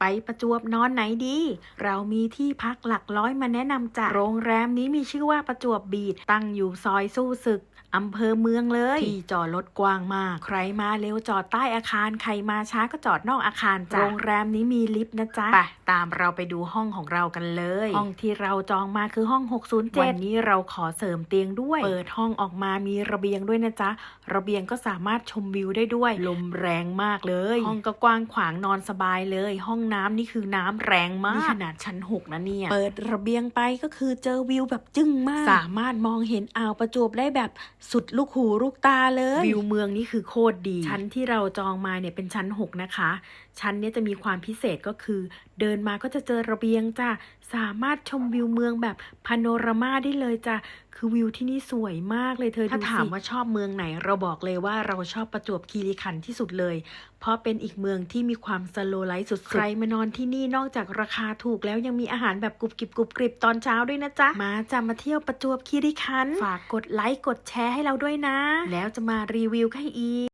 ไปประจวบนอนไหนดี เรามีที่พักหลักร้อยมาแนะนำจ้ะโรงแรมนี้มีชื่อว่าประจวบบีดตั้งอยู่ซอยสู้ศึกอำเภอเมืองเลย ที่จอดรถกว้างมาก ใครมาเร็วจอดใต้อาคาร ใครมาช้าก็จอดนอกอาคารจ้ะโรงแรมนี้มีลิฟต์นะจ๊ะไปตามเราไปดูห้องของเรากันเลย ห้องที่เราจองมาคือห้อง 607 วันนี้เราขอเสริมเตียงด้วย เปิดห้องออกมามีระเบียงด้วยนะจ๊ะ ระเบียงก็สามารถชมวิวได้ด้วย ลมแรงมากเลย ห้องก็กว้างขวางนอนสบายเลย ห้องน้ำนี่คือน้ำแรงมากนี่ขนาดชั้น6นะเนี่ย เปิดระเบียงไปก็คือเจอวิวแบบจึ้งมาก สามารถมองเห็นอ่าวประจวบได้แบบสุดลูกหูลูกตาเลย วิวเมืองนี่คือโคตรดี ชั้นที่เราจองมาเนี่ยเป็นชั้น6นะคะ ชั้นเนี้ยจะมีความพิเศษก็คือ เดินมาก็จะเจอระเบียงจ้ะสามารถชมวิวเมืองแบบพาโนรามาได้เลยจ้ะคือวิวที่นี่สวยมากเลยเธอถ้าถามว่าชอบเมืองไหน เราบอกเลยว่าเราชอบประจวบคีรีขันธ์ที่สุดเลย เพราะเป็นอีกเมืองที่มีความสโลไลท์สุดๆใครมานอนที่นี่นอกจากราคาถูกแล้วยังมีอาหารแบบกรุบกริบกรุบกริบตอนเช้าด้วยนะจ๊ะ มาจะมาเที่ยวประจวบคีรีขันธ์ฝากกดไลค์กดแชร์ให้เราด้วยนะ แล้วจะมารีวิวให้อีก